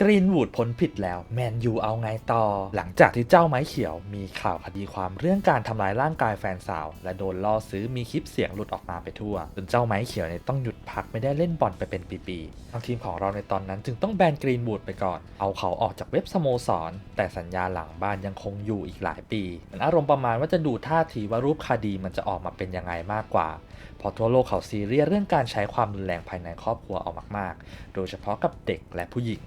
กรีนวูดพ้นผิดแล้วแมนยูเอาไงต่อ หลังจากที่เจ้าไม้เขียวมีข่าวคดีความเรื่องการทำร้ายร่างกายแฟนสาว และโดนล่อซื้อมีคลิปเสียงหลุดออกมาไปทั่วจนเจ้าไม้เขียวเนี่ยต้องหยุดพักไม่ได้เล่นบอลไปเป็นปีๆทางทีมของเราในตอนนั้นจึงต้องแบนกรีนวูดไปก่อน เอาเขาออกจากเว็บสโมสร แต่สัญญาหลังบ้านยังคงอยู่อีกหลายปีมันอารมณ์ประมาณว่าจะดูท่าทีว่ารูปคดีมันจะออกมาเป็นยังไงมากกว่าพอทั่วโลกเขาซีเรียสเรื่องการใช้ความรุนแรงภายในครอบครัวเอามากๆ โดยเฉพาะกับเด็กและผู้หญิง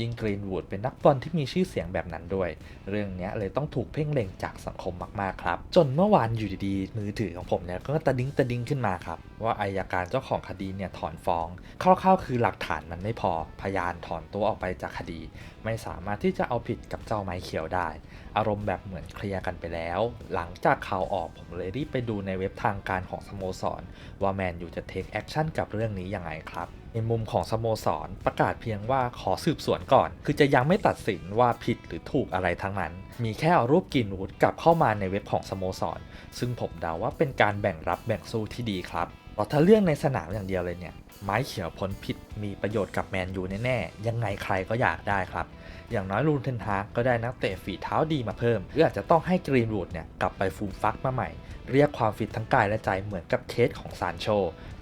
ยิ่งกรีนวูดเป็นนักบอลที่มีชื่อเสียงแบบนั้นด้วย เรื่องนี้เลยต้องถูกเพ่งเล็งจากสังคมมากๆครับ จนเมื่อวานอยู่ดีๆ มือถือของผมเนี่ยก็ตะดิ้งตะดิ้งขึ้นมาครับ ว่าอายการเจ้าของคดีเนี่ยถอนฟ้องคร่าวๆคือหลักฐานมันไม่พอพยานถอนตัวออกไปจากคดี ไม่สามารถที่จะเอาผิดกับเจ้าไม้เขียวได้ อารมณ์แบบเหมือนเคลียร์กันไปแล้ว หลังจากข่าวออกผมเลยรีบไปดูในเว็บทางการของสโมสรว่าแมนยูจะเทคแอคชั่นกับเรื่องนี้ยังไงครับ ในมุมของสโมสรประกาศเพียงว่าขอสืบสวนก่อน คือจะยังไม่ตัดสินว่าผิดหรือถูกอะไรทั้งนั้น มีแค่เอารูปกินวูดกลับเข้ามาในเว็บของสโมสร ซึ่งผมเดาว่าเป็นการแบ่งรับแบ่งสู้ที่ดีครับ เพราะถ้าเรื่องในสนามอย่างเดียวเลยเนี่ย ไม้เขียวพ้นผิดมีประโยชน์กับแมนยูแน่ๆ ยังไงใครก็อยากได้ครับ อย่างน้อยลูนเทนฮากก็ได้นักเตะฝีเท้าดีมาเพิ่มหรืออาจจะต้องให้กรีนวูดเนี่ยกลับไปฟูมฟักมาใหม่ เรียกความฟิตทั้งกายและใจเหมือนกับเคสของซานโช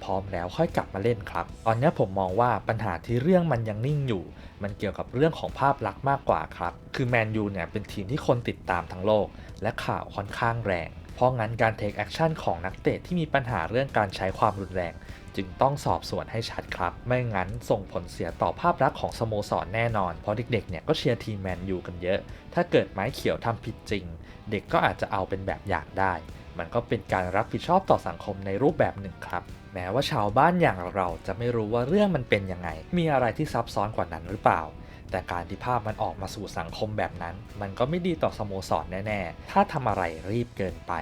พร้อมแล้วค่อยกลับมาเล่นครับ ตอนนี้ผมมองว่าปัญหาที่เรื่องมันยังนิ่งอยู่ มันเกี่ยวกับเรื่องของภาพลักษณ์มากกว่าครับ คือแมนยูเนี่ยเป็นทีมที่คนติดตามทั้งโลก และข่าวค่อนข้างแรง เพราะงั้นการเทคแอคชั่นของนักเตะที่มีปัญหาเรื่องการใช้ความรุนแรง จึงต้องสอบสวนให้ชัดครับ ไม่งั้นส่งผลเสียต่อภาพลักษณ์ของสโมสรแน่นอน เพราะเด็กๆเนี่ยก็เชียร์ทีมแมนยูกันเยอะ ถ้าเกิดไม้เขียวทำผิดจริง เด็กก็อาจจะเอาเป็นแบบอย่างได้ มันก็เป็นการรับผิดชอบต่อสังคมในรูปแบบหนึ่งครับ แม้ว่าชาวบ้านอย่างเราจะไม่รู้ว่าเรื่องมันเป็นยังไง มีอะไรที่ซับซ้อนกว่านั้นหรือเปล่า แต่การที่ภาพมันออกมาสู่สังคมแบบนั้น มันก็ไม่ดีต่อสโมสรแน่ ๆ ถ้าทำอะไรรีบเกินไป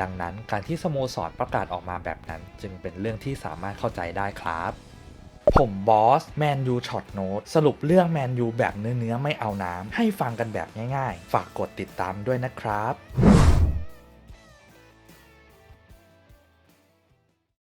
ดังนั้นการที่สโมสรประกาศออกมาแบบนั้น จึงเป็นเรื่องที่สามารถเข้าใจได้ครับผมบอส แมนยูช็อตโน้ตสรุปเรื่องแมนยูแบบเนื้อๆไม่เอาน้ำ ให้ฟังกันแบบง่ายๆ ฝากกดติดตามด้วยนะครับ